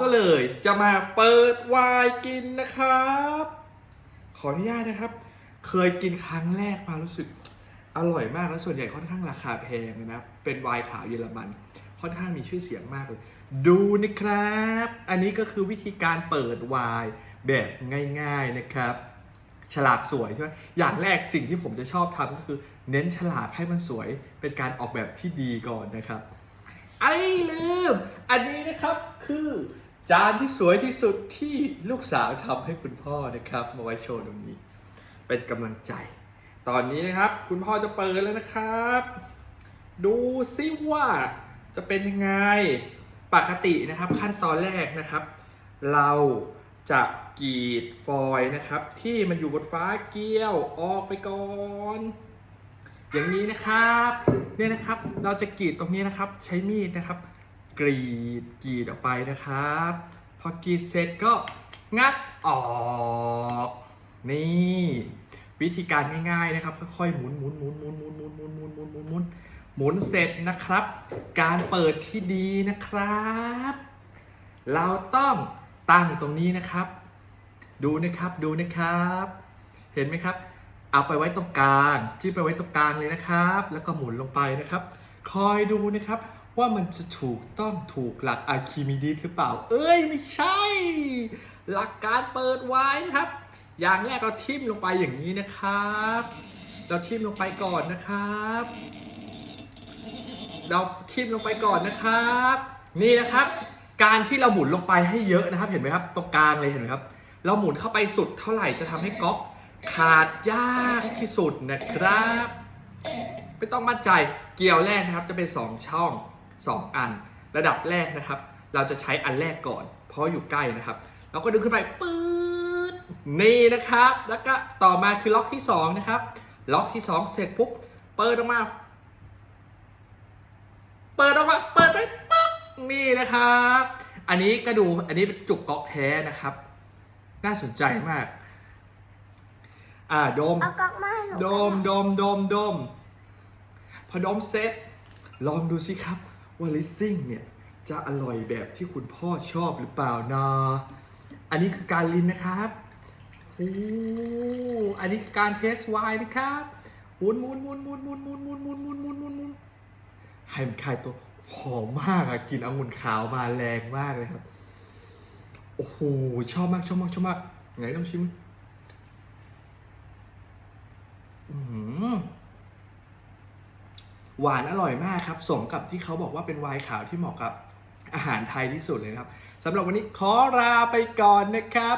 ก็เลยจะมาเปิดไวน์กินนะครับ ขออนุญาตนะครับ เคยกินครั้งแรกมารู้สึกอร่อยมากแล้วส่วนใหญ่ค่อนข้างราคาแพงนะเป็นไวน์ขาวเยอรมัน ค่อนข้างมีชื่อเสียงมากเลย ดูนะครับ อันนี้ก็คือวิธีการเปิดไวน์แบบง่าย ๆนะครับ ฉลากสวยใช่ไหมอย่างแรกสิ่งที่ผมจะชอบทำก็คือ เน้นฉลากให้มันสวย เป็นการออกแบบที่ดีก่อนนะครับ ไอ้ลืม อันนี้นะครับคือ จานที่สวยที่สุดที่ลูกสาวทำให้คุณพ่อนะครับ มาไว้โชว์ตรงนี้ เป็นกำลังใจ ตอนนี้นะครับ คุณพ่อจะเปิดแล้วนะครับ ดูซิว่าจะเป็นยังไงปกตินะครับขั้นตอนแรกนะครับ เราจะกรีดฟอยล์นะครับ ที่มันอยู่บนฟ้าเกี้ยวออกไปก่อน อย่างนี้นะครับเนี่ยนะครับเราจะกรีดตรงนี้นะครับ ใช้มีดนะครับ กรีดกรีดออกไปนะครับ พอกรีดเสร็จก็งัดออกนี่วิธีการง่ายๆนะครับค่อยๆหมุนหมุนหมุนหมุนหมุนหมุนหมุนหมุนหมุนหมุนหมุนหมุนเสร็จนะครับ การเปิดที่ดีนะครับ เราต้องตั้งตรงนี้นะครับ ดูนะครับดูนะครับ เห็นไหมครับ เอาไปไว้ตรงกลางจิ้มไปไว้ตรงกลางเลยนะครับ แล้วก็หมุนลงไปนะครับ คอยดูนะครับ ว่ามันจะถูกต้องถูกหลักอะคิมิดีหรือเปล่า เอ้ยไม่ใช่ หลักการเปิดไว้นะครับ อย่างแรกเราทิ่มลงไปอย่างนี้นะครับ เราทิ่มลงไปก่อนนะครับ เราทิ่มลงไปก่อนนะครับ นี่นะครับ การที่เราหมุนลงไปให้เยอะนะครับ เห็นไหมครับ ตรงกลางเลยเห็นไหมครับ เราหมุนเข้าไปสุดเท่าไหร่จะทำให้ก๊อกขาดยากที่สุดนะครับ ไม่ต้องมั่นใจเกลียวแรกนะครับจะเป็น 2 ช่อง 2 อัน ระดับแรกนะครับ เราจะใช้อันแรกก่อน เพราะอยู่ใกล้นะครับ เราก็ดึงขึ้นไปปื๊ดนี่นะครับ แล้วก็ต่อมาคือล็อกที่ 2 นะครับ ล็อกที่ 2 เสร็จปุ๊บเปิดออกมา เปิดออกมาเปิดไปปั๊บนี่นะครับ อันนี้ก็ดูอันนี้เป็นจุกก๊อกแท้นะครับ น่าสนใจมากอ่าโดมเอาก๊อกมาให้หนูโดมโดมโดมโดม พอโดมเสร็จลองดูสิครับ ว่าลิซซิ่งเนี่ยจะอร่อยแบบที่คุณพ่อชอบหรือเปล่านะ อันนี้คือการลินนะครับโอ้อันนี้คือการเทสไวน์นะครับหมุนหมุนหมุนหมุนหมุนหมุนหมุนหมุนหมุนหมุนหมุนหมุนให้มันคายตัวหอมมากอะกลิ่นองุ่นขาวมาแรงมากเลยครับ โอ้โหชอบมากชอบมากชอบมากไหนต้องชิม อื้อหือ หวานอร่อยมากครับสมกับที่เขาบอกว่าเป็นไวน์ขาวที่เหมาะกับอาหารไทยที่สุดเลยครับสำหรับวันนี้ขอลาไปก่อนนะครับ